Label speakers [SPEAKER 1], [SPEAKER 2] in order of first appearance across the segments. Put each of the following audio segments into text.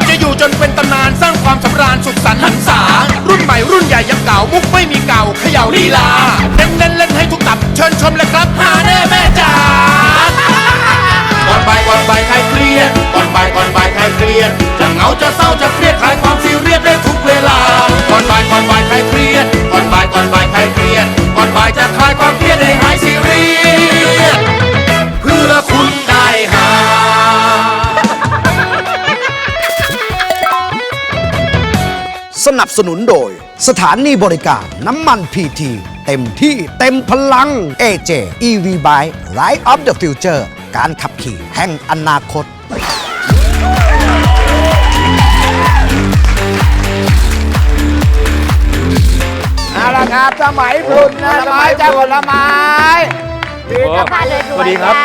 [SPEAKER 1] ะ อยู่จนเป็นตำนานสร้างความสำราญสุขสันต์หันษา รุ่นใหม่รุ่นใหญ่ยังเก่ามุกไม่มีเก่าเขย่าลีลาเน้นเล่นเล่นให้ทุกตับ เชิญชมเลยครับฮาแน่แม่จ๋าก่อนบ่ายก่อนบ่ายใครเครียดก่อนบ่ายก่อนบ่ายใครเครียดจะเหงาจะเศร้าจะเครียดคลายความ นับส
[SPEAKER 2] นุนโดย สถานีบริการน้ำมันพีทีเต็มที่เต็มพลัง AJ EV Buy Ride of the Future การขับขี่แห่งอนาคต
[SPEAKER 3] เอาละครับสมัยพลุนนะสมัยเจ้าผลไม้มีสมัย
[SPEAKER 4] สวัสดีครับ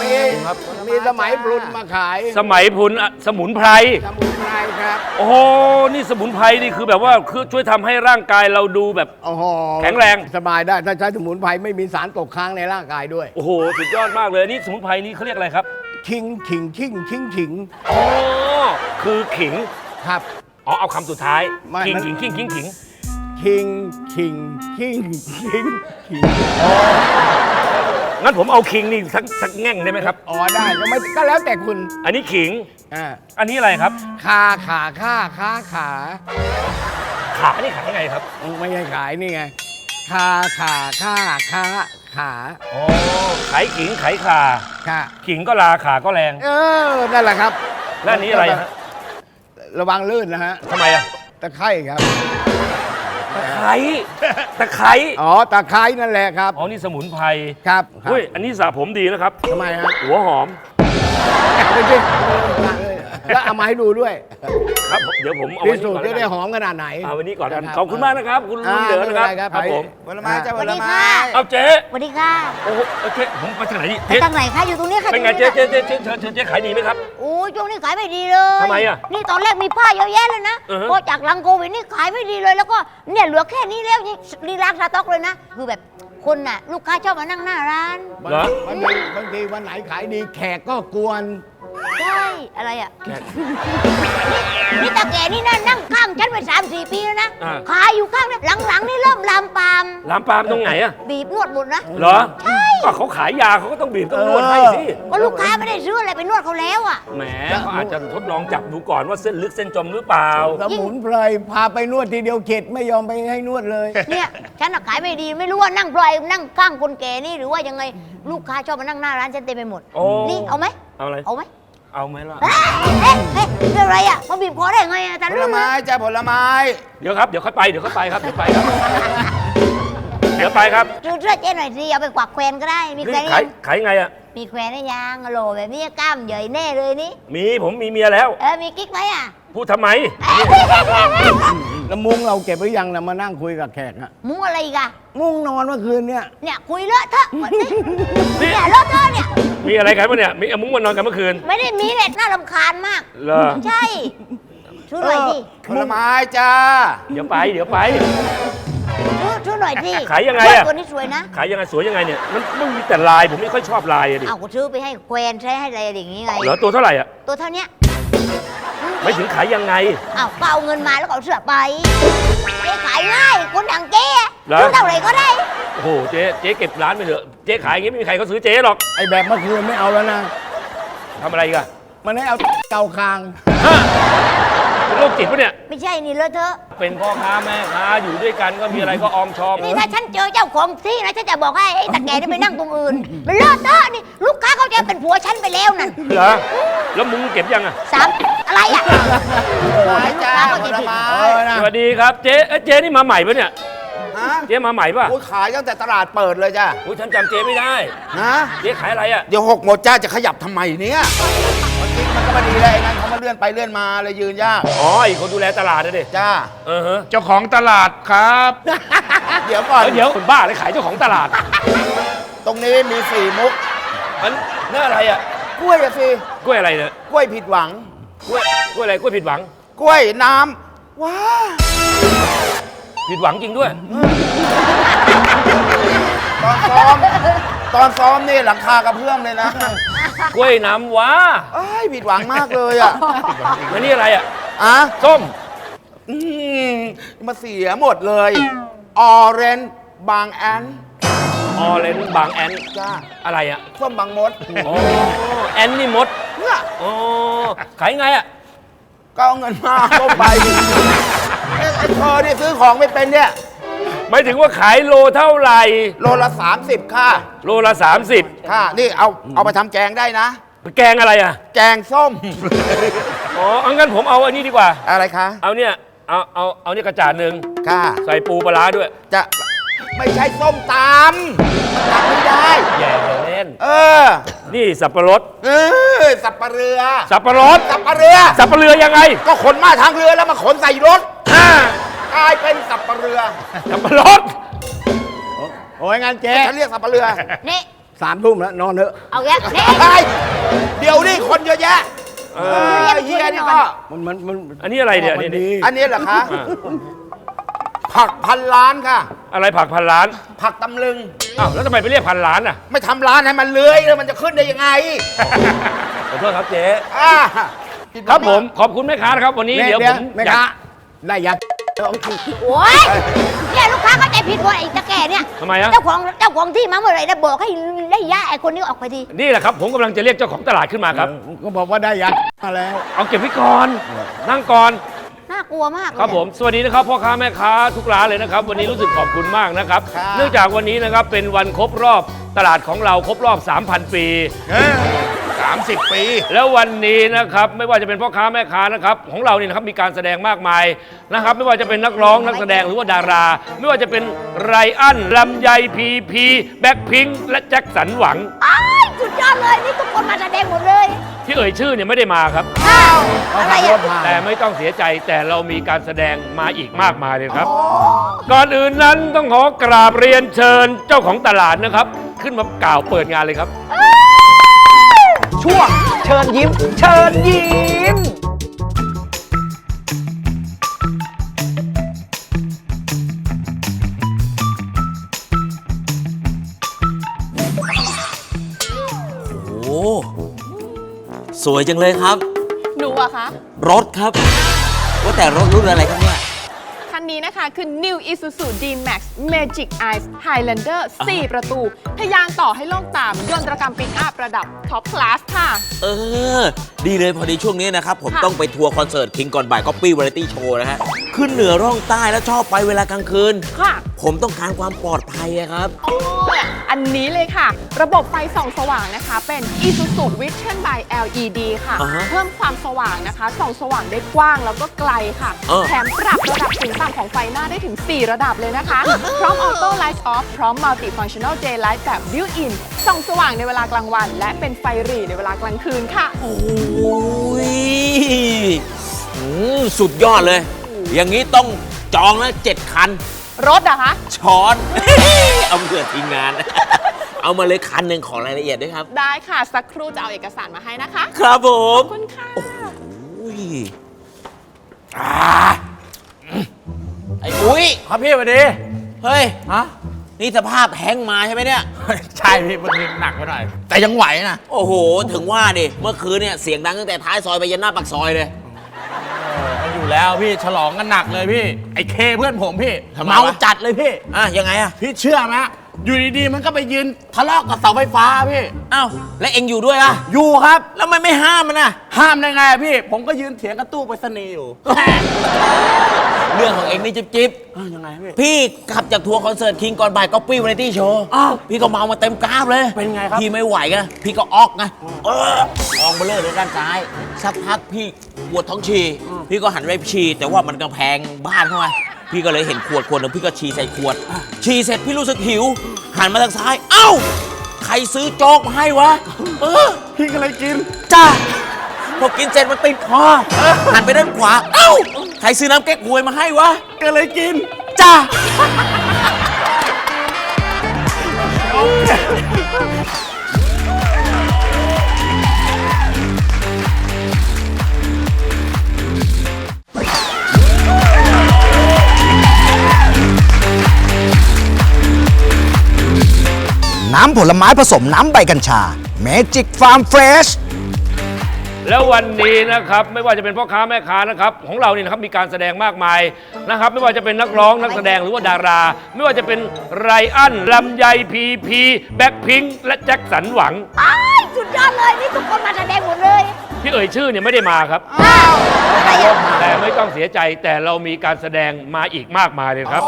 [SPEAKER 3] มี มีสมัยพลุนมาขาย
[SPEAKER 4] สมัยพุนอะสมุนไพร
[SPEAKER 3] สมุนไพรครับ
[SPEAKER 4] โอ้โหนี่สมุนไพรนี่คือแบบว่าคือช่วยทำให้ร่างกายเราดูแบบ
[SPEAKER 3] โอ้โห
[SPEAKER 4] แข็งแรง
[SPEAKER 3] สบายได้ถ้าใช้สมุนไพรไม่มีสารตกค้างในร่างกายด้วย
[SPEAKER 4] โอ้โหสุดยอดมากเลยนี่สมุนไพรนี่เขาเรียกอะไรครับ
[SPEAKER 3] คิงขิงขิงขิงขิง
[SPEAKER 4] อ๋อคือขิง
[SPEAKER 3] ครับ
[SPEAKER 4] อ๋อเอาคำสุดท้าย
[SPEAKER 3] ไม่
[SPEAKER 4] ขิง
[SPEAKER 3] มัน
[SPEAKER 4] ขิงขิงขิงขิง
[SPEAKER 3] คิงขิงขิงขิงขิง
[SPEAKER 4] งั้นผมเอาขิงนี่สักสักแง่งได้ไหมครับ
[SPEAKER 3] อ๋อได้ก็ไม่ก็แล้วแต่คุณ
[SPEAKER 4] อันนี้ขิง
[SPEAKER 3] อ่า
[SPEAKER 4] อันนี้อะไรครับ
[SPEAKER 3] คาขาค่าค้าขา
[SPEAKER 4] ขานี่ขายยังไงครับ
[SPEAKER 3] ไม่ใช่ขายนี่ไงคาขาค่าค้าขา
[SPEAKER 4] อ๋อ ขายขิงขายขา
[SPEAKER 3] ค่ะ
[SPEAKER 4] ขิงก็ลาขาก็แรง
[SPEAKER 3] เออนั่นแหละครับ
[SPEAKER 4] และอันนี้อะไรฮะ
[SPEAKER 3] ระวังลื่นนะฮะ
[SPEAKER 4] ทำไมอะ
[SPEAKER 3] ตะไคร่ครับ
[SPEAKER 4] ตะไคร้ตะไคร้
[SPEAKER 3] อ๋อตะไคร้นั่นแหละครับ
[SPEAKER 4] อ๋อนี่สมุนไพร
[SPEAKER 3] ครับครับ
[SPEAKER 4] เฮ้ยอันนี้สระผมดีนะครับ
[SPEAKER 3] ทำไมฮะ
[SPEAKER 4] หัวหอม
[SPEAKER 3] ไม่ใช่ แล้วเอามาให้ดูด้วย
[SPEAKER 4] ครับผมเดี๋ยวผมเอา
[SPEAKER 3] พิ
[SPEAKER 4] ไว้
[SPEAKER 3] สู
[SPEAKER 4] นี่
[SPEAKER 3] จ
[SPEAKER 4] ก่อน
[SPEAKER 3] น์จะได้
[SPEAKER 4] แล้ว
[SPEAKER 3] ห
[SPEAKER 4] กัน
[SPEAKER 3] อมขนาดไหน
[SPEAKER 4] เอาไว้นี่ก่อน
[SPEAKER 3] ครับ
[SPEAKER 4] ขอบคุณมากนะครับ คุณลุงเดือนะครับ
[SPEAKER 3] อ่า
[SPEAKER 4] ครับผม
[SPEAKER 3] ผลไม้จ้า
[SPEAKER 5] ส
[SPEAKER 3] ผ
[SPEAKER 5] วัส
[SPEAKER 3] ล
[SPEAKER 5] ดี
[SPEAKER 3] ไม้
[SPEAKER 5] ค่ะ
[SPEAKER 4] เอาเจ๊
[SPEAKER 5] สวัสดีค่ะ
[SPEAKER 4] โอ้โหเอาเจ๊ผมไปทางไหนดี
[SPEAKER 5] ไป
[SPEAKER 4] เจ๊
[SPEAKER 5] ทางไหนคะอยู่ตรงนี้ค่ะ
[SPEAKER 4] เป็นไง
[SPEAKER 5] อยู่
[SPEAKER 4] เจ๊
[SPEAKER 5] ตรง
[SPEAKER 4] เจ๊
[SPEAKER 5] นี้
[SPEAKER 4] เจ๊เจ๊เจ๊เจ๊เจ๊ขายดีไหมครับ
[SPEAKER 5] โอ้ยช่วงนี้ขายไม่ดีเลย
[SPEAKER 4] ทำไมอะ
[SPEAKER 5] นี่ตอนแรกมีผ้าเยอะแยะเลยนะ
[SPEAKER 4] อือฮะ
[SPEAKER 5] พอจากหลังโควิดนี่ขายไม่ดีเลยแล้วก็เนี่ยเหลือแค่นี้แล้วนี่รีลางสต็อกเลยนะ คือแบบคนน่ะ ลูกค้าชอบมานั่งหน้าร้าน
[SPEAKER 4] เหรอ
[SPEAKER 3] บางทีบางทีวันไหนขายดีแขกก็กวน
[SPEAKER 5] ใช่อะไรอะนี่ตาแก่นี่นะนั่งข้างฉันไปสามสี่ปีแล้วนะ
[SPEAKER 4] อ่า
[SPEAKER 5] ขายอยู่ข้างเนี่ยหลังๆนี่เริ่มลามปาม
[SPEAKER 4] ลามปามตรงไหนอะ
[SPEAKER 5] บีบนวดหมดนะ
[SPEAKER 4] เหรอก็เขาขายยาเขาก็ต้องบีบต้องนวดให้สิ
[SPEAKER 5] ก็ลูกค้าไม่ได้ซื้ออะไรไปนวดเขาแล้วอะ
[SPEAKER 4] แหมเขาอาจจะทดลองจับดูก่อนว่าเส้นลึกเส้นจมหรือเปล่า
[SPEAKER 3] สมุนไพรพาไปนวดทีเดียวเข็ดไม่ยอมไปให้นวดเลย
[SPEAKER 5] เนี่ยฉันน่ะขายไม่ดีไม่รู้ว่านั่งปล่อยนั่งข้างคนแก่นี่หรือว่ายังไงลูกค้าชอบมานั่งหน้าร้านฉันเต็มไปหมด
[SPEAKER 4] โอ้
[SPEAKER 5] นี่เอาไหม
[SPEAKER 4] เอาอะไร
[SPEAKER 5] เอาไหม
[SPEAKER 4] เอาไหมล่ะ
[SPEAKER 5] เอ๊ะเอ๊ะเอ๊ะเรื่องอะไรอะมาบีบคอได้ไงอะแต่
[SPEAKER 3] ผ
[SPEAKER 5] เรื่
[SPEAKER 3] ล
[SPEAKER 5] อง
[SPEAKER 3] ไม้
[SPEAKER 5] นะ
[SPEAKER 3] จ้าผลไม้
[SPEAKER 4] เดี๋ยวครับ เดี๋ยวค่อยไป เดี๋ยวค่อยไปครับ เดี๋ยวไปครับ เดี๋ยวไปครับ
[SPEAKER 5] ช่วยช่วยเจ๊หน่อยสิเอาไปกวักแควนก็ได้ มีแค
[SPEAKER 4] นี่
[SPEAKER 5] วนหรือ
[SPEAKER 4] ขาย
[SPEAKER 5] ยัง
[SPEAKER 4] ขายยังไงอะ
[SPEAKER 5] มีแควนหรือยังโหลแบบนี้กล้ามใหญ่แน่เลยนี่
[SPEAKER 4] มีผมมีเมียแล้ว
[SPEAKER 5] เออมีกิ๊กไหมอะ
[SPEAKER 4] พูดทำไม
[SPEAKER 3] แล้วมุ้งเราเก็บไว้ยังนะมานั่งคุยกับแขกอะ
[SPEAKER 5] มุ้งอะไรอีกอะ
[SPEAKER 3] มุ้งนอนเมื่อคืนเนี่ย
[SPEAKER 5] เนี่ยคุยเลอะเทอะหมดนี่เนี่ยเลอะเทอะเนี่ย
[SPEAKER 4] มีอะไรกันปะเนี่ย มีเอามุ้งมานอนกันเมื่อคืน
[SPEAKER 5] ไม่ได้มีเลยน่ารำคาญมาก
[SPEAKER 4] เหรอ
[SPEAKER 5] ใช่ช่วยหน่อยดิ
[SPEAKER 3] ผลไม้จ้า
[SPEAKER 4] เดี๋ยวไป เดี๋ยวไป
[SPEAKER 5] ช่วยช่วยหน่อยสิ
[SPEAKER 4] ขายยังไงอะ
[SPEAKER 5] ตัวนี้สวยนะ
[SPEAKER 4] ขายยังไงสวยยังไงเนี่ย มันมันมีแต่ลายผมไม่ค่อยชอบลายอะดิ
[SPEAKER 5] เอาก็ซื้อไปให้แควนใช้ให้อะไรอย่างงี้ไง
[SPEAKER 4] เหรอตัวเท่าไหร่อะ
[SPEAKER 5] ตัวเท่าเนี้ย
[SPEAKER 4] ไม่ถึงขายยังไง
[SPEAKER 5] อ้าวก็เอาเงินมาแล้วก็เอาเสื้อไปเจ๊ขายง่ายคนอย่างเจ๊
[SPEAKER 4] เหรอ
[SPEAKER 5] ซื้อเท่าไหร่ก็ได้
[SPEAKER 4] โอ้โหเจ๊เจ๊เก็บร้านไปเถอะเจ๊ขายอย่างงี้ไม่มีใครเขาซื้อเจ๊หรอก
[SPEAKER 3] ไอแบบเมื่อคืนไม่เอาแล้วนะ
[SPEAKER 4] ทำอะไรอีกัน
[SPEAKER 3] มันให้เอาเกาคาง
[SPEAKER 4] เป็นโรคจิตปะเนี่ย
[SPEAKER 5] ไม่ใช่นี่เลอะเทอะ
[SPEAKER 4] เป็นพ่อค้าแม่ค้าอยู่ด้วยกันก็มีอะไรก็ออมชอม
[SPEAKER 5] นี่ถ้าฉันเจอเจ้าของที่นะฉันจะบอกให้ไอ้ตะแกนี่ไปนั่งตรงอื่น มันเลอะเทอะนี่ลูกค้าเขาจะเป็นผัวฉันไปแล้วนั่น
[SPEAKER 4] เหรอแล้วมุ้งเก็บยังอะ
[SPEAKER 5] สาม อะไรอะ
[SPEAKER 3] ผลไม้จ้า
[SPEAKER 5] ลูก
[SPEAKER 3] ผ
[SPEAKER 5] ค้า
[SPEAKER 3] ล
[SPEAKER 5] เขาจะผิด
[SPEAKER 3] ไม้
[SPEAKER 4] สวัสดีครับเจ๊เอ้ยเจ๊นี่มาใหม่ปะเนี่ย
[SPEAKER 6] ฮะ
[SPEAKER 4] เจ๊มาใหม่ปะ
[SPEAKER 6] โอ้ยขายตั้งแต่ตลาดเปิดเลยจ้ะ
[SPEAKER 4] อุ้ยฉันจำเจ๊ไม่ได้
[SPEAKER 6] นะ
[SPEAKER 4] เจ๊ขายอะไรอะ
[SPEAKER 6] เดี๋ยวหกหมดจ้าจะขยับทำไมเนี่ย
[SPEAKER 4] เกิ๊
[SPEAKER 6] กมันก็มาดีแล้วไอ้นั่นเขามาเลื่อนไปเลื่อนมาเลยยืนยาก
[SPEAKER 4] อ๋ออีกคนดูแลตลาดนะดิ
[SPEAKER 6] จ้า
[SPEAKER 4] เออฮะ
[SPEAKER 1] เจ้าของตลาดครับ
[SPEAKER 6] เดี๋ยวก่อน
[SPEAKER 4] เฮ้ยเดี๋ยวคนบ้าเลยขายเจ้าของตลาด
[SPEAKER 6] ตรงนี้มีสี่มุก
[SPEAKER 4] มันน่าอะไรอะ
[SPEAKER 6] กล้วยอะสิ
[SPEAKER 4] กล้วยอะไรเนี่ย
[SPEAKER 6] กล้วยผิดหวัง
[SPEAKER 4] กล้วยกล้วยอะไรกล้วยผิดหวัง
[SPEAKER 6] กล้วยน้ำว้า
[SPEAKER 4] ผิดหวังจริงด้วย
[SPEAKER 6] ตอนซ้อม ตอนซ้อมนี่หลังคากระเพื่อมเลยนะ
[SPEAKER 4] กล้วยน้ำว้า
[SPEAKER 6] เอ้ยผิดหวังมากเลยอะ
[SPEAKER 4] แล้วนี่อะไรอะ
[SPEAKER 6] อะ
[SPEAKER 4] ส้ม
[SPEAKER 6] อืมมาเสียหมดเลย ออเรนบางแอน
[SPEAKER 4] ออเรนบางแอน
[SPEAKER 6] จ้า
[SPEAKER 4] อะไรอะ
[SPEAKER 6] ส้มบางมด
[SPEAKER 4] อ๋อแอนนี่มด
[SPEAKER 6] เนี่ย
[SPEAKER 4] อ๋อขายไงอะ
[SPEAKER 6] ก็เอาเงินมาก็ไปเอ้ยไอ้เธอเนี่ยซื้อของไม่เป็นเนี่ย
[SPEAKER 4] หมายถึงว่าขายโลเท่าไหร่
[SPEAKER 6] โลละ 30 ค่ะ
[SPEAKER 4] โลละ 30
[SPEAKER 6] ค่ะ นี่เอาเอาไปทำแกงได้นะ
[SPEAKER 4] แกงอะไรอะ
[SPEAKER 6] แกงส้ม
[SPEAKER 4] อ๋อเอางั้นผมเอาอันนี้ดีกว่า
[SPEAKER 6] อะไรคะ
[SPEAKER 4] เอาเนี่ย เอา เอา เอาเนี่ยกระจาดหนึ่ง
[SPEAKER 6] ค่ะ
[SPEAKER 4] ใส่ปูปลาร้าด้วย
[SPEAKER 6] จะ ไม่ใช่ส้มตำตำไม่ได้
[SPEAKER 4] แย่เล่น
[SPEAKER 6] เออ
[SPEAKER 4] นี่สับปะรด
[SPEAKER 6] เออสับปะเรือ
[SPEAKER 4] สับปะรด
[SPEAKER 6] สับปะเรือ
[SPEAKER 4] สับปะเรือยังไง
[SPEAKER 6] ก็ขนมาทางเรือแล้วมาขนใส่รถ
[SPEAKER 4] อ่าก
[SPEAKER 6] ลายเป็นสับปะเรือ
[SPEAKER 4] สับปะรด
[SPEAKER 3] โอ้ยงานเจ๊
[SPEAKER 6] ฉันเรียกสับปะเรือ
[SPEAKER 5] นี่
[SPEAKER 3] สามทุ่มแล้วนอนเถอะ
[SPEAKER 5] เอาแยะนี่
[SPEAKER 6] เฮ้ยเดี๋ยวนี่คนเยอะแยะ
[SPEAKER 4] เอ
[SPEAKER 6] เอ
[SPEAKER 4] อ
[SPEAKER 6] อเฮียนี่ก็
[SPEAKER 3] มันมันมัน
[SPEAKER 4] อันนี้อะไรเนี่ย
[SPEAKER 3] มั
[SPEAKER 4] นี่
[SPEAKER 3] ดี
[SPEAKER 6] อันนี้เหรอคะ
[SPEAKER 4] อ่า
[SPEAKER 6] ผักพันล้านค่ะ
[SPEAKER 4] อะไรผักพันล้าน
[SPEAKER 6] ผักตำลึง
[SPEAKER 4] อ้าวแล้วทำไมไปเรียกพันล้านอะ
[SPEAKER 6] ไม่ทำร้านให้มันเลื้อยแล้วมันจะขึ้นได้ยังไง
[SPEAKER 4] ขอโทษครับเจ๊
[SPEAKER 6] อ่า
[SPEAKER 4] ครับผมขอบคุณแม่ค้านะครับ วันนี้เดี๋ยวผม
[SPEAKER 3] ไม่
[SPEAKER 4] อยา
[SPEAKER 3] ค้ากได้ยัด
[SPEAKER 5] โอ้ยเนี่ยลูกค้าเข้าใจผิดหมดไอ้ตะแก่เนี่ย
[SPEAKER 4] ทำไมอะ
[SPEAKER 5] เจ้าของเจ้าของที่มาเมื่อไหร่นะบอกให้ได้ย่าไอ้คนนี้ออกไปที
[SPEAKER 4] นี่แหละครับ ผมกำลังจะเรียกเจ้าของตลาดขึ้นมาครับ
[SPEAKER 3] ก็บอกว่าได้ยัดมาแล้ว
[SPEAKER 4] เอาเก็บไว้ก่อน นั่งก่อน
[SPEAKER 5] น่ากลัวมากเลย
[SPEAKER 4] ครับผมสวัสดีนะครับพ่อค้าแม่ค้าทุกร้านเลยนะครับ วันนี้รู้สึกขอบคุณมากนะครับ
[SPEAKER 6] ครับ
[SPEAKER 4] เนื่องจากวันนี้นะครับเป็นวันครบรอบตลาดของเราครบรอบ 3,000 ปี
[SPEAKER 1] สามสิบปี
[SPEAKER 4] แล้ววันนี้นะครับไม่ว่าจะเป็นพ่อค้าแม่ค้านะครับของเราเนี่ยนะครับมีการแสดงมากมายนะครับ ไม่ว่าจะเป็นนักร้องนักแสดงหรือว่าดารา ไม่ว่าจะเป็นไรอันลำไยพีพีแบ็คพิงและแจ็คสันหวัง
[SPEAKER 5] อ้ายสุดยอดเลยนี่ทุกคนมาแสดงหมดเลย
[SPEAKER 4] ที่เอ่ยชื่อเนี่ยไม่ได้มาครับ
[SPEAKER 5] อ้าวอะไรอะ
[SPEAKER 4] แต่ไม่ต้องเสียใจแต่เรามีการแสดงมาอีกมากมายเลยครับ ก่อนอื่นนั้นต้องขอกราบเรียนเชิญเจ้าของตลาดนะครับ ขึ้นมากล่าวเปิดงานเลยครับ
[SPEAKER 2] ช่วงเชิญยิ้ม เชิญยิ้ม
[SPEAKER 7] สวยจังเลยครับ
[SPEAKER 8] หนูอะคะ
[SPEAKER 7] รถครับ ว่าแต่รถรุ่นอะไรครับเนี่ย
[SPEAKER 8] คันนี้นะคะคือ New Isuzu D-Max Magic Eyes Highlander 4 ประตู ทะยานต่อให้โลกตาม ยนตรกรรมปิกอัพระดับท็อปคลาสค่ะ
[SPEAKER 7] เออ ดีเลยพอดีช่วงนี้นะครับ ผม
[SPEAKER 8] ค่ะ
[SPEAKER 7] ต้องไปทัวร์คอนเสิร์ตคิงก่อนบ่ายก็ปี้วาไรตี้โชว์นะฮะ ขึ้นเหนือร่องใต้แล้วชอบไปเวลากลางคืน
[SPEAKER 8] ค่ะ
[SPEAKER 7] ผมต้องการความปลอดภัยอะครับ
[SPEAKER 8] โอ้ยอันนี้เลยค่ะ ระบบไฟส่องสว่างนะคะ เป็น Isuzu Vision by LED ค่ะ
[SPEAKER 7] อ่าฮะ
[SPEAKER 8] เพิ่มความสว่างนะคะ ส่องสว่างได้กว้างแล้วก็ไกลค่ะ
[SPEAKER 7] เออ
[SPEAKER 8] แถมปรับระดับสูงต่ำของไฟหน้าได้ถึง 4 ระดับเลยนะคะ พร้อม Auto Light Off พร้อม Multi Functional Daylight แบบ Built-in ส่องสว่างในเวลากลางวัน และเป็นไฟหรี่ในเวลากลางคืนค่ะ
[SPEAKER 7] โอ้ยอืมสุดยอดเลย อย่างนี้ต้องจองแล้วเจ็ดคัน
[SPEAKER 8] รถอะคะ
[SPEAKER 7] ช้อน เอาเผื่อทีมงาน เอามาเลยคันหนึ่งขอรายละเอียดด้วยครับ
[SPEAKER 8] ได้ค่ะ สักครู่จะเอาเอกสารมาให้นะคะ
[SPEAKER 7] ครับผ
[SPEAKER 8] ข
[SPEAKER 7] ม
[SPEAKER 8] อบคุณค่ะ
[SPEAKER 7] อุ้ยไอ้อุ้ย
[SPEAKER 3] ครับพี่สวัสดี
[SPEAKER 7] เฮ้ย
[SPEAKER 3] ฮะ
[SPEAKER 7] นี่สภาพแฮงก์มาใช่ไหมเนี่ย
[SPEAKER 3] ใช่พี่มันหนักไปหน่อย แต่ยังไหวนะ
[SPEAKER 7] โอ้โห ถึงว่าดิ เมื่อคืนเนี่ย เสียงดังตั้งแต่ท้ายซอยไปยันหน้าปากซอยเลย
[SPEAKER 3] มัน อยู่แล้วพี่ฉลองกันหนักเลยพี่ ไอ้เคเพื่อนผมพี่
[SPEAKER 7] ทำไมวะ
[SPEAKER 3] เมาจัดเลยพี่
[SPEAKER 7] อะยังไงอะ
[SPEAKER 3] พี่เชื่อไหม อยู่ดีๆ มันก็ไปยืนทะเลาะกับเสาไฟฟ้าพี่
[SPEAKER 7] อ้าวแล้วเอ็งอยู่ด้วยอะ
[SPEAKER 3] อยู่ครับ
[SPEAKER 7] แล้วมันไม่ห้ามมันอะ
[SPEAKER 3] ห้ามได้ไงอะพี่ ผมก็ยืนเถียงกับตู้ไปรษณีย์อยู่
[SPEAKER 7] เรื่องของเอ็งนี่จิ๊บจิ๊บ
[SPEAKER 3] อ้าวยังไงพี่
[SPEAKER 7] พี่ขับจากทัวร์คอนเสิร์ตคิงก่อนบ่ายก็ปี้วาไรตี้โชว์
[SPEAKER 3] อ้าว
[SPEAKER 7] พี่ก็เมามาเต็มกราฟเลย
[SPEAKER 3] เป็นไงครับ
[SPEAKER 7] พี่ไม่ไหวไงพี่ก็ออกไงเออออกมาเลยเลยด้านซ้าย สักพักพี่ปวดท้องฉี่พี่ก็หันไปฉี่แต่ว่ามันกำแพงบ้านเข้ามา พี่ก็เลยเห็นขวดขวดหนึงพี่ก็ฉี่ใส่ขวด ฉี่เสร็จพี่รู้สึกหิว หันมาทางซ้าย เอ้า ใครซื้อโจ๊กมาให้วะ เออ
[SPEAKER 3] พี่ก็เลยกิน
[SPEAKER 7] จ้าพอกินเสร็จมันติดคอหันไปด้านขวา เอ้า ใครซื้อน้ำแก้ควยมาให้วะ ก็เลยกิน จ้า
[SPEAKER 2] น้ำผลไม้ผสมน้ำใบกัญชา Magic Farm Fresh
[SPEAKER 4] แล้ววันนี้นะครับ ไม่ว่าจะเป็นพ่อค้าแม่ค้านะครับ ของเราเนี่ยนะครับมีการแสดงมากมายนะครับ ไม่ว่าจะเป็นนักร้องนักแสดงหรือว่าดารา ไม่ว่าจะเป็นไรอันลำไยพีพีแบ็คพิงและแจ็คสันหวัง
[SPEAKER 5] อ้ายสุดยอดเลย นี่ทุกคนมาแสดงหมดเลย
[SPEAKER 4] ที่ เอ่ยชื่อเนี่ยไม่ได้มาครับ
[SPEAKER 5] อ้าวอะไรอะ
[SPEAKER 4] แต่ไม่ต้องเสียใจแต่เรามีการแสดงมาอีกมากมายเลยครับ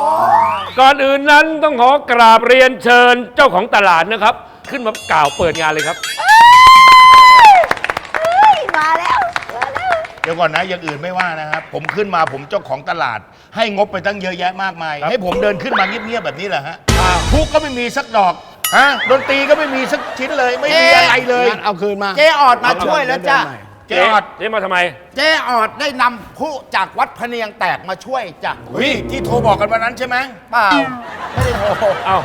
[SPEAKER 4] ก่อนอื่นนั้นต้องขอกราบเรียนเชิญเจ้าของตลาดนะครับ ขึ้นมากล่าวเปิดงานเลยครับ
[SPEAKER 5] เฮ้ยมาแล้วมาแล้ว
[SPEAKER 1] เดี๋ยวก่อนนะอย่างอื่นไม่ว่านะครับ ผมขึ้นมาผมเจ้าของตลาด ให้งบไปตั้งเยอะแยะมากมาย ให้ผมเดินขึ้นมาเงียบๆแบบนี้เหรอฮะทุกก็ไม่มีสักดอกฮะดนตรีก็ไม่มีสักชิ้นเลย ไม่มีอะไรเลย
[SPEAKER 3] งั้นเอาคืนมา
[SPEAKER 6] เจ๊ออดมาช่วยแล้วจ้ะ
[SPEAKER 1] เจ๊ออด
[SPEAKER 4] เจ๊มาทำไม
[SPEAKER 6] เจ๊ออดได้นำผู้จากวัดพะเนียงแตกมาช่วยจ้ะ
[SPEAKER 1] เฮ้ยที่โทรบอกกันวันนั้นใช่ไหม
[SPEAKER 6] เปล่าไม่ได้โทร
[SPEAKER 4] เอ้า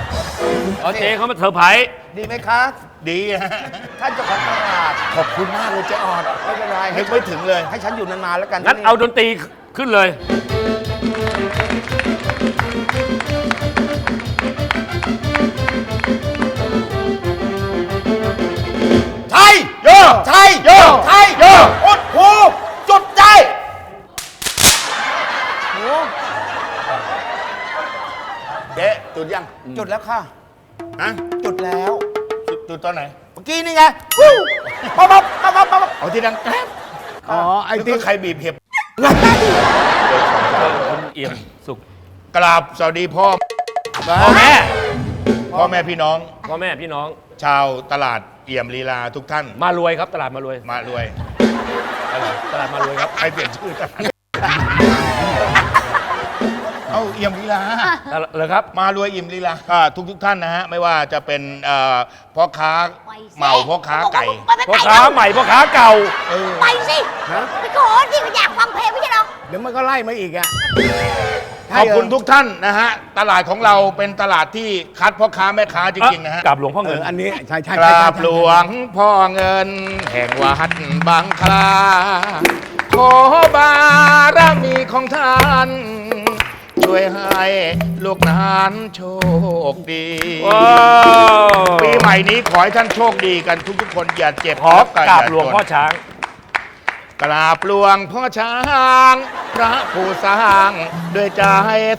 [SPEAKER 4] อ๋อเจ๊เขามาเซอร์ไพรส์
[SPEAKER 6] ดีไหมคะ
[SPEAKER 1] ดีฮะ
[SPEAKER 6] ท่านเจ้าของตลาด
[SPEAKER 1] ขอบคุณมากเลยเจ๊ออด
[SPEAKER 6] ไม่เป็นไร
[SPEAKER 1] นึกไม่ถึงเลย
[SPEAKER 6] ให้ฉันอยู่นานๆแล้วกัน
[SPEAKER 4] งั้น
[SPEAKER 6] ที่
[SPEAKER 4] เอาดนตรีขึ้นเลย
[SPEAKER 1] ช่โยใช่โยใช่โยอุดหูจุดใจเจ๊จุดยัง
[SPEAKER 6] จุดแล้วค่ะ
[SPEAKER 1] ฮะ
[SPEAKER 6] จุดแล้ว
[SPEAKER 1] จุดจุดตอนไหน
[SPEAKER 6] เมื่อกี้นี่ไงวู้ปั๊บปั๊บปั๊บปั๊บปั๊บ
[SPEAKER 1] เอาที่ดังแกรบ
[SPEAKER 3] อ๋อไอ้
[SPEAKER 1] นึก
[SPEAKER 3] ที่
[SPEAKER 1] ว่าใครบีบเห็บ
[SPEAKER 4] คุณเอี่ยมสุข
[SPEAKER 1] กราบสวัสดีพ่อ
[SPEAKER 4] พ่อแม่
[SPEAKER 1] พ่อแม่พี่น้อง
[SPEAKER 4] พ่อแม่พี่น้อง
[SPEAKER 1] ชาวตลาด เอี่ยมลีลาทุกท่าน
[SPEAKER 4] มารวยครับตลาดมารวย
[SPEAKER 1] มารวย
[SPEAKER 4] ตลาดมารวยครับ
[SPEAKER 1] ใครเปลี่ยนชื่อตลาดเอาเอี่ยมลีลา
[SPEAKER 4] เหรอครับ
[SPEAKER 1] มารวยอิ่มลีลาก็ทุกทุกๆท่านนะฮะ ไม่ว่าจะเป็นเอ่อพ่อค้าเหมาพ่อค้าไก่
[SPEAKER 5] ไปไป
[SPEAKER 4] พ่อ
[SPEAKER 5] ไป
[SPEAKER 4] ค้าใหม่พ่อค้าเก่า
[SPEAKER 5] ไปสิ ไปขอที่อยากฟังเพลงไม่ใช่เหรอ
[SPEAKER 3] เดี๋ยวมันก็ไล่มาอีกอะ
[SPEAKER 1] ขอบคุณทุกท่านนะฮะ ตลาดของเราเป็นตลาดที่คัดพ่อค้าแม่ค้าจริงๆนะฮะ
[SPEAKER 4] กับหลวงพ่อ
[SPEAKER 3] เอ
[SPEAKER 4] เงิน
[SPEAKER 3] ออันนี้ใช่ใช่
[SPEAKER 1] ก
[SPEAKER 3] ใช่
[SPEAKER 1] รา
[SPEAKER 3] ใช่
[SPEAKER 1] บหลวงพ่อเงิน แห่งวัดบางคลาขอบารมีของท่าน ช่วยให้ลูกหลานโชคดี
[SPEAKER 4] ว้าว
[SPEAKER 1] ปีใหม่นี้ขอให้ท่านโชคดีกันทุกๆคนอย่าเจ็บ
[SPEAKER 4] ขอกราบ
[SPEAKER 1] อย่
[SPEAKER 4] หลวงพ่อ
[SPEAKER 1] จน
[SPEAKER 4] ช้าง
[SPEAKER 1] กราบหลวงพ่อช้าง พระผู้สร้าง ด้วยใจ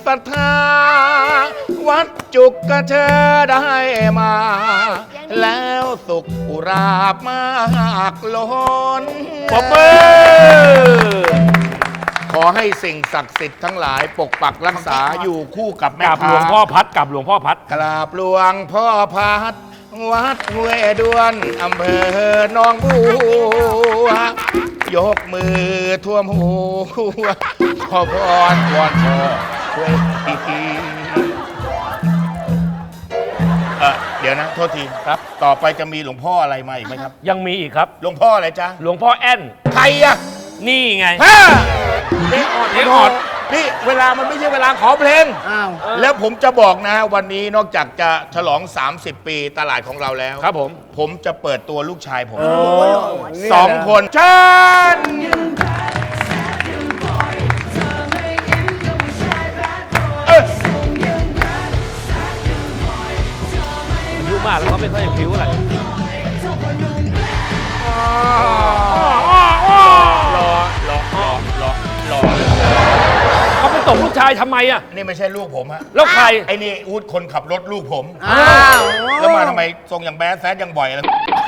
[SPEAKER 1] ศรัทธา วัดจุกกระเชอได้มา แล้วสุขอุราบมากล้น
[SPEAKER 4] ปรบมือ
[SPEAKER 1] ขอให้สิ่งศักดิ์สิทธิ์ทั้งหลายปกปักรักษาอยู่คู่กับแม่
[SPEAKER 4] กับหลวงพ่อพัดกับหลวงพ่อพัด
[SPEAKER 1] กราบหลวงพ่อพัด วัดห้วยดวนอำเภอหนองบัว ยกมือท่วมหัวขอพรวอนพ่อช่วยทีเออเดี๋ยวนะ โทษทีครับ ต่อไปจะมีหลวงพ่ออะไรมาอีกไหมครับ
[SPEAKER 4] ยังมีอีกครับ
[SPEAKER 1] หลวงพ่ออะไรจ๊ะ
[SPEAKER 4] หลวงพ่อแอน
[SPEAKER 1] ใครอะ
[SPEAKER 4] นี่ไง
[SPEAKER 1] ฮะเด็กออด
[SPEAKER 4] เด็
[SPEAKER 1] เด็ก
[SPEAKER 4] ก
[SPEAKER 1] อ
[SPEAKER 4] อ
[SPEAKER 1] อ
[SPEAKER 4] อ
[SPEAKER 1] ด
[SPEAKER 4] ด
[SPEAKER 1] นี่เวลามันไม่ใช่เวลาขอเพลง
[SPEAKER 3] อ้าว
[SPEAKER 1] แล้วผมจะบอกนะ วันนี้นอกจากจะฉลอง 30 ปีตลาดของเราแล้ว
[SPEAKER 4] ครับผม
[SPEAKER 1] ผมจะเปิดตัวลูกชายผม
[SPEAKER 3] นี่
[SPEAKER 1] สอง
[SPEAKER 3] เหรอ
[SPEAKER 1] คนเชิญเอ้ย
[SPEAKER 4] อายุมากแล้วเขาไม่ค่อยผิวอะไร
[SPEAKER 1] รา
[SPEAKER 4] ยทำไมอะ
[SPEAKER 1] นี่ไม่ใช่ลูกผมฮะ
[SPEAKER 4] แล้วใคร
[SPEAKER 1] ไอ้นี่อูดคนขับรถลูกผม
[SPEAKER 3] อ้าว
[SPEAKER 1] แล้วมาทำไมทรงอย่างแบดแซดยังบ่อยเลย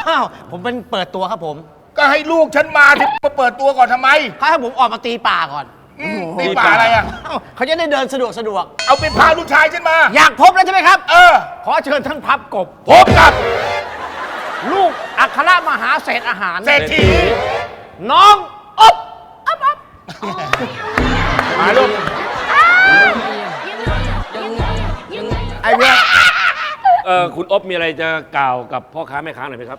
[SPEAKER 9] อ้าวผมเป็นเปิดตัวครับผม
[SPEAKER 1] ก็ให้ลูกฉันมาที่มาเปิดตัวก่อนทำไม
[SPEAKER 9] เขาให้ผมออกมาตีป่าก่อน
[SPEAKER 1] อืมนี่ป่าอะไรอะ
[SPEAKER 9] อ้าวเขาจะได้เดินสะดวกสะดวก
[SPEAKER 1] เอาไปพาลูกชายฉันมา
[SPEAKER 9] อยากพบแล้วใช่ไหมครับ
[SPEAKER 1] เออ
[SPEAKER 9] ขอเชิญท่านพับกบ
[SPEAKER 1] พบกับ
[SPEAKER 9] ลูกอัครมหาเศรษฐอาหาร
[SPEAKER 1] เศรษฐี
[SPEAKER 9] น้องอบ
[SPEAKER 1] มาลูก
[SPEAKER 3] เอ
[SPEAKER 4] อคุณอบมีอะไรจะกล่าวกับพ่อค้าแม่ค้าหน่อยไหมครับ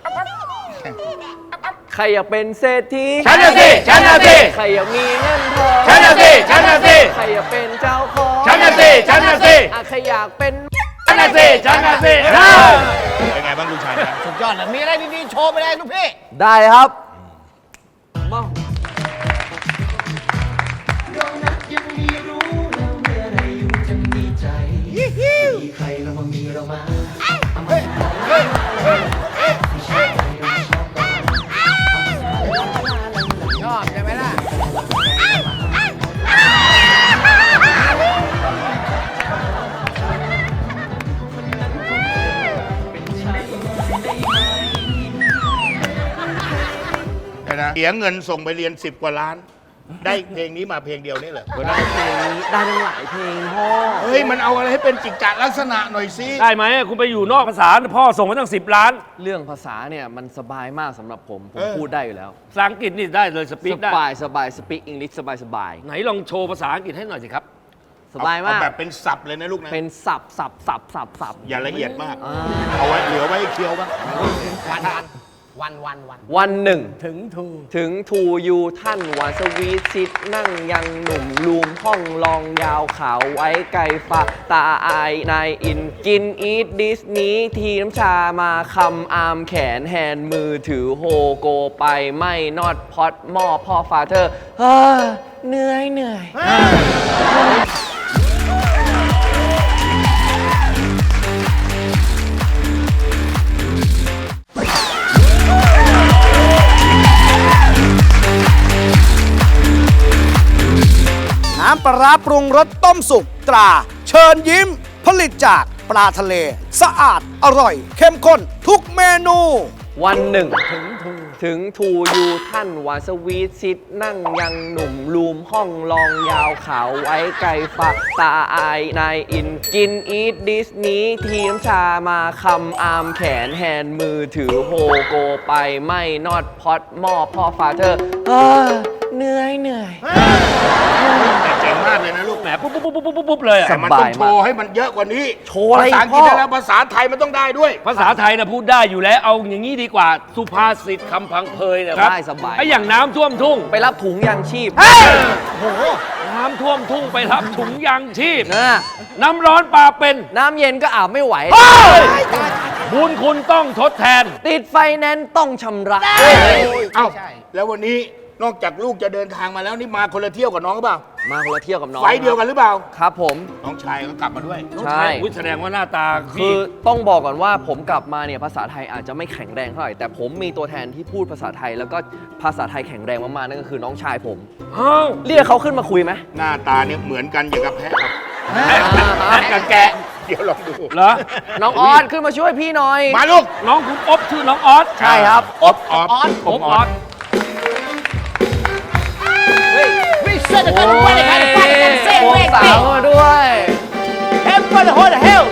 [SPEAKER 10] ใครอยากเป็นเศรษฐี
[SPEAKER 4] ฉันน่ะสิฉันน่ะสิ
[SPEAKER 10] ใครอยากมีเงินทอง
[SPEAKER 4] ฉันน่ะสิฉันน่ะสิ
[SPEAKER 10] ใครอยากเป็นเจ้าของ
[SPEAKER 4] ฉันน่ะสิฉันน่ะสิ
[SPEAKER 10] อะใครอยากเป็น
[SPEAKER 4] ฉันน่ะสิฉันน่ะสิ
[SPEAKER 1] เป็นไงบ้างลูกชายนะ
[SPEAKER 9] สุดยอดเลยมีอะไรดีๆ โชว์ไปเลยลูกพี่
[SPEAKER 10] ได้ครับ
[SPEAKER 1] ยเงินส่งไปเรียน 10 กว่าล้าน ได้เพลงนี้มาเพลงเดียวนี่เหรอ
[SPEAKER 10] ได้เพลงนี้ได้ทั้งหลายเพลงพ่อ
[SPEAKER 1] เฮ้ยมันเอาอะไรให้เป็นจิตจลักษณะหน่อยสิ
[SPEAKER 4] ได้ไหมคุณไปอยู่นอกภาษาพ่อส่งมาตั้ง 10 ล้าน
[SPEAKER 10] เรื่องภาษาเนี่ยมันสบายมากสำหรับผม ผม
[SPEAKER 1] เออ
[SPEAKER 10] พูดได้อยู่แล้ว
[SPEAKER 4] ภาษาอังกฤษนี่ได้เลยสปี
[SPEAKER 10] ส
[SPEAKER 4] กได้
[SPEAKER 10] บายสบายสปีกอังกฤษสบายสบาย
[SPEAKER 4] ไหนลองโชว์ภาษาอังกฤษให้หน่อยสิครับ
[SPEAKER 10] สบายมาก
[SPEAKER 1] เอแบบเป็นศัพท์เลยนะลูกนะ
[SPEAKER 10] เป็นสับสับสับสับสับ
[SPEAKER 1] อย่าละเอียดมาก
[SPEAKER 10] อ่า
[SPEAKER 1] เอาไว้เหลือไว้ให้เคี้ยวบ้าง
[SPEAKER 9] วันวันวัน
[SPEAKER 10] วันหนึ่ง
[SPEAKER 9] ถึงทู
[SPEAKER 10] ถึงทูยูท่านวาสวีทซิดนั่งยังหนุ่มลูมห้องลองยาวขาวไว้ไกลฟ้าตาอายนายอิน กินอีทดิสนี้ทีน้ำชามาคำอามแขนแฮนมือถือโฮโกไปไม่นอดพอดหม้อพ่อฟาเธอร์เฮ้อเหนื่อยเหนื่อย
[SPEAKER 2] ปลาร้าปรุงรสต้มสุกตรา เชิญยิ้ม ผลิตจากปลาทะเล สะอาดอร่อย เข้มข้นทุกเมนู
[SPEAKER 10] วันหนึ่งถึง ถึงทูยูท่านวาสวีทซิดนั่งยังหนุ่มลูมห้องลองยาวขาวไว้ไกลฟ้าตาอายนายอิน กินอีทดิสนี้ทีน้ำชามาคำอามแขนแฮนมือถือโฮโกไปไม่นอดพอดหม้อพ่อฟาเธอร์เฮ้อเหนื่อยเหนื่อย
[SPEAKER 1] แต่เจ๋งมากเลยนะลูก
[SPEAKER 4] แหมปุ๊บปุ๊บปุ๊บปุ๊บปุ๊บปุ๊บเลยอะ
[SPEAKER 1] แต่มันต้องโชว์ให้มันเยอะกว่านี้
[SPEAKER 10] โชว์อะไร
[SPEAKER 1] ภาษาอังกฤษ
[SPEAKER 10] พ่อ
[SPEAKER 1] ได้แล้วภาษาไทยมันต้องได้ด้วย
[SPEAKER 4] ภาษาไทยนะพูดได้อยู่แล้วเอาอย่างนี้ดีกว่า สุภาษิตคำพังเพยนะครับ
[SPEAKER 10] ได้สบาย
[SPEAKER 4] ไอ้อย่างน้ำท่วมทุ่ง
[SPEAKER 10] ไปรับถุงยางชีพ
[SPEAKER 4] น้ำท่วมทุ่งไปรับถุงยางชีพ
[SPEAKER 10] นะ
[SPEAKER 4] น้ำร้อนปลาเป็น
[SPEAKER 10] น้ำเย็นก็อาบไม่ไหว
[SPEAKER 4] บุญคุณต้องทดแทน
[SPEAKER 10] ติดไฟแนนซ์ต้องชำระ
[SPEAKER 1] เอ้าแล้ววันนี้นอกจากลูกจะเดินทางมาแล้วนี่มาคนละเที่ยวกับน้องหรือเปล่า
[SPEAKER 10] มาคนละเที่ยวกับน้อง
[SPEAKER 1] ไฟล์เดียวกันหรือเปล่า
[SPEAKER 10] ครับผม
[SPEAKER 1] น้องชายก็กลับมาด้วย
[SPEAKER 10] ใช่
[SPEAKER 4] อุ๊ยแสดงว่าหน้าตา
[SPEAKER 10] คื
[SPEAKER 4] พี่
[SPEAKER 10] อต้องบอกก่อนว่าผมกลับมาเนี่ยภาษาไทยอาจจะไม่แข็งแรงเท่าไหร่แต่ผมมีตัวแทนที่พูดภาษาไทย แล้วก็ภาษาไทยแข็งแรงมากๆนั่นก็คือน้องชายผม
[SPEAKER 4] เอ้า
[SPEAKER 10] เรียกเขาขึ้นมาคุยไหม
[SPEAKER 1] หน้าตาเนี่ยเหมือนกันอย่างกับแพะครับ
[SPEAKER 4] แพะกับแกะ
[SPEAKER 1] เดี๋ยวลองดู
[SPEAKER 4] เหรอ
[SPEAKER 10] น้องออสขึ้นมาช่วยพี่หน่อย
[SPEAKER 1] มาลูก
[SPEAKER 4] น้องคุณอบชื่อน้องออส
[SPEAKER 10] ใช่ครับ
[SPEAKER 1] อบออบ
[SPEAKER 4] อบออส
[SPEAKER 9] We said it on the way, had a fight and say
[SPEAKER 10] วง
[SPEAKER 9] wait,
[SPEAKER 10] สาวมาด้วย
[SPEAKER 9] Hey, for the whole hell.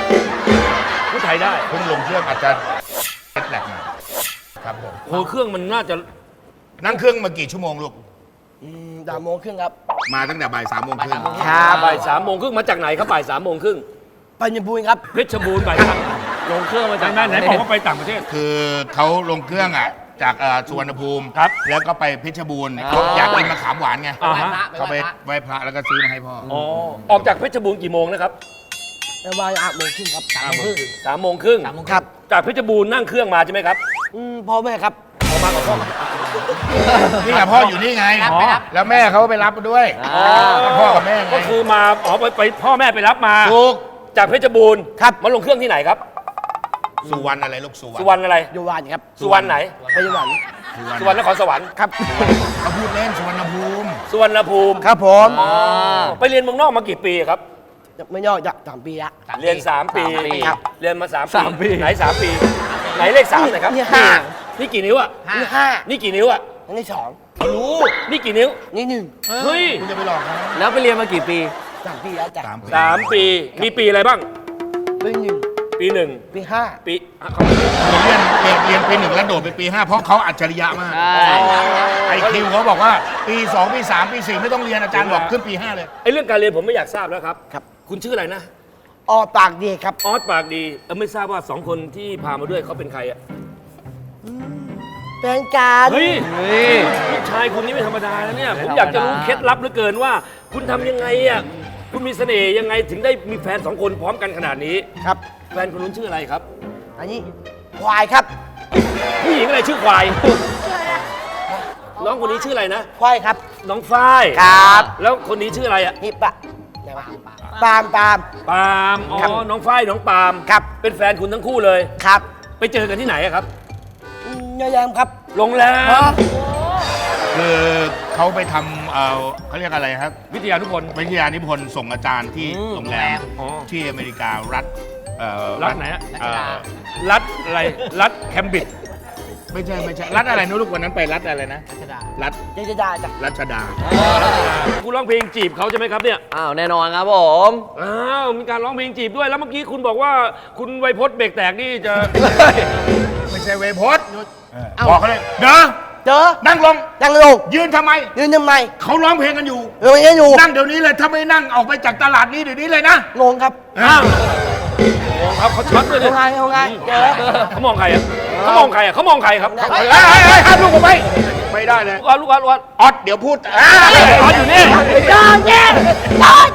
[SPEAKER 4] พูดไทยได้
[SPEAKER 1] เพิ่งลงเครื่องอาจจะเจ็ดแหลกหน่อยครับผม
[SPEAKER 4] โหเครื่องมันน่าจะ
[SPEAKER 1] นั่งเครื่องมากี่ชั่วโมงลูก
[SPEAKER 9] สามโมงครึ่งครับ
[SPEAKER 1] มาตั้งแต่บ่ายสามโมงครึ่ง
[SPEAKER 4] บ่ายสามโมงครึ่งมาจากไหนครับบ่ายสามโมงครึ่ง
[SPEAKER 9] ปัญญบูรณ์ครับ
[SPEAKER 4] เพชรบูรณ์บ่ายสาม
[SPEAKER 10] ลงเครื่องมาจากก
[SPEAKER 4] นั้นไหนบอกว่าไปต่างประเทศ
[SPEAKER 1] คือเขาลงเครื่องอะ จากเอ่อสุวรรณภูมิ
[SPEAKER 4] ครับ
[SPEAKER 1] แล้วก็ไปเพชรบูรณ์เขาอยากกินมะขามหวานไง
[SPEAKER 4] อ่าฮะ
[SPEAKER 1] เขาไปไหว้พระแล้วก็ซื้อมาให้พ่อ
[SPEAKER 4] อ๋อออกจากเพชรบูรณ์กี่โมงนะครับ
[SPEAKER 9] ประมาณอะโมงครึ่งครับสามโมงครึ่ง
[SPEAKER 4] สามโมงครึ่ง
[SPEAKER 9] สามโมงครับ
[SPEAKER 4] จากเพชรบูรณ์นั่งเครื่องมาใช่ไหมครับ
[SPEAKER 9] อืมพ่อแม่ครับ
[SPEAKER 1] นี่ไงพ่ออยู่นี่ไง
[SPEAKER 4] อ๋อ
[SPEAKER 1] แล้วแม่เขาไปรับมาด้วยพ่อกับแม่ไง
[SPEAKER 4] ก็คือมาอ๋อไปไปพ่อแม่ไปรับมา
[SPEAKER 1] ถูก
[SPEAKER 4] จากเพชรบูรณ์ครับมาลงเครื่องที่ไหนครับ
[SPEAKER 1] สุวรรณอะไรลูกสุวรรณ
[SPEAKER 4] สุวรรณอะไร
[SPEAKER 9] อยู่วานครับ
[SPEAKER 4] สุวรรณไหน
[SPEAKER 9] ไปอยู่วาน
[SPEAKER 4] สุวรรณนครสวรรค์
[SPEAKER 9] ครับ
[SPEAKER 1] เขาพูดเล่นสุวรรณภูมิ
[SPEAKER 4] สุวรรณภูมิ
[SPEAKER 9] ครับผม
[SPEAKER 4] อ๋อไปเรียนเมืองนอกมากี่ปีครับ
[SPEAKER 9] ไม่ย่อจากสามปีละ
[SPEAKER 4] เรียน 3 ปี
[SPEAKER 9] สามปีครับ
[SPEAKER 4] เรียนมา3ปี
[SPEAKER 10] สามปี
[SPEAKER 4] ไหน 3 ปี ไหนเลข3หน่อยครับ
[SPEAKER 9] นี่ห้า
[SPEAKER 4] นี่กี่นิ้วอะ
[SPEAKER 9] นี่ห้า
[SPEAKER 4] นี่กี่นิ้วอะ
[SPEAKER 9] นี่สอง
[SPEAKER 1] เขารู้
[SPEAKER 4] นี่กี่นิ้ว
[SPEAKER 9] นี่หนึ่ง
[SPEAKER 4] เฮ้ย
[SPEAKER 1] คุณจะไปหลอกเขา
[SPEAKER 10] แล้วไปเรียนมากี่ปี
[SPEAKER 9] สามปีแล้วจ้ะ
[SPEAKER 1] สามปี
[SPEAKER 4] สามปี มีปีอะไรบ้าง
[SPEAKER 9] ปีหนึ่ง
[SPEAKER 4] ปีหนึ่ง
[SPEAKER 9] ปีห้า
[SPEAKER 4] ปีอะ
[SPEAKER 1] เรียนเรียนเรียนปีหนึ่งแล้วโดดไปปีห้าเพราะเขาอัจฉริยะมาก
[SPEAKER 10] ใช่
[SPEAKER 1] ไอคิวเขาบอกว่าปีสองปีสามปีสี่ไม่ต้องเรียนอาจารย์บอกขึ้นปีห้าเลย
[SPEAKER 4] ไอเรื่องการเรียนผมไม่อยากทราบแล้วครับ
[SPEAKER 9] ครับ
[SPEAKER 4] คุณชื่ออะไรนะ
[SPEAKER 9] ออกปากดีครับ
[SPEAKER 4] ออสปากดีเออไม่ทราบว่าสองคนที่พามาด้วยเขาเป็นใครอะ
[SPEAKER 11] แฟนกัน
[SPEAKER 4] เฮ้ยลูกชายคุณนี่ไม่ธรรมดานะเนี่ยผมอยากจะรู้เคล็ดลับเหลือเกินว่า คุณทำยังไงอะ คุณมีเสน่ห์ยังไงถึงได้มีแฟนสองคนพร้อมกันขนาดนี้
[SPEAKER 11] ครับ
[SPEAKER 4] แฟนคนนู้นชื่ออะไรครับ
[SPEAKER 11] อันนี้ควายครับ
[SPEAKER 4] ผู้หญิงอะไรชื่อควาย น้องคนนี้ชื่ออะไรนะ
[SPEAKER 11] ควายครับ
[SPEAKER 4] น้องฝ้าย
[SPEAKER 11] ครับ
[SPEAKER 4] แล้วคนนี้ชื่ออะไรอะ
[SPEAKER 11] นี่ปะไหนวะปาล์มปาล์ม
[SPEAKER 4] ปาล์มอ๋
[SPEAKER 11] ครับ
[SPEAKER 4] อน้องฝ้าย น้องปาล์ม
[SPEAKER 11] ครับ
[SPEAKER 4] เป็นแฟนคุณทั้งคู่เลย
[SPEAKER 11] ครับ
[SPEAKER 4] ไปเจอกันที่ไหนอะครับ
[SPEAKER 11] อืมยายามครับ
[SPEAKER 4] โรงแรม
[SPEAKER 1] คือเขาไปทำ เอ่อเขาเรียกอะไรครับ
[SPEAKER 4] วิทยาทุกคน
[SPEAKER 1] วิทยานิพนธ์ส่งอาจารย์ที่
[SPEAKER 4] อืม
[SPEAKER 1] โรงแรม
[SPEAKER 4] อ๋อ
[SPEAKER 1] ที่อเมริการัฐเอ่อ
[SPEAKER 4] รัฐไหนฮะ
[SPEAKER 1] เอ่อ
[SPEAKER 4] รัฐอะไร รัฐแคมบริดจ์
[SPEAKER 1] ไม่ใช่ไม่ใช่รัฐอะไรนู้นลูกวันนั้นไปรัฐอะไรนะ รัฐ
[SPEAKER 11] ยายดาจ้ะ
[SPEAKER 1] รัชดา
[SPEAKER 4] คุณร้องเพลงจีบเขาใช่ไหมครับเนี่ย
[SPEAKER 10] อ้าวแน่นอนครับผม
[SPEAKER 4] อ้าว มีการร้องเพลงจีบด้วย แล้วเมื่อกี้คุณบอกว่าคุณไวยพจน์เบรกแตกนี่จะ
[SPEAKER 1] ไม่ใช่เวโพสบอกเขาเลยเด้อ
[SPEAKER 11] เจอ
[SPEAKER 1] นั่งลง
[SPEAKER 11] นั่งลง
[SPEAKER 1] ยืนทำไม
[SPEAKER 11] ยืนทำไม
[SPEAKER 1] เขาร้องเพลงกันอยู่
[SPEAKER 11] เออยังอยู่
[SPEAKER 1] นั่งเดี๋ยวนี้เลยถ้าไม่นั่งออกไปจากตลาดนี้เดี๋ยวนี้เลยนะ
[SPEAKER 11] งงครับ
[SPEAKER 4] อ้าวมองครับเขาช็อตด้วย
[SPEAKER 11] เอา
[SPEAKER 4] เนี่ย
[SPEAKER 11] ไงเอาไงเจอ
[SPEAKER 4] เขามองใครอะเขามองใครอะเขามองใครครับ
[SPEAKER 1] เฮ้ยเฮ้ยเฮ้ยห้ามลูกผมไปไม่ได้เลย
[SPEAKER 4] ลูกออดลูกออดลูกออด
[SPEAKER 1] ออดเดี๋ยวพูดอ่า
[SPEAKER 4] ออดอยู่นี่
[SPEAKER 11] จอดเย็นจอด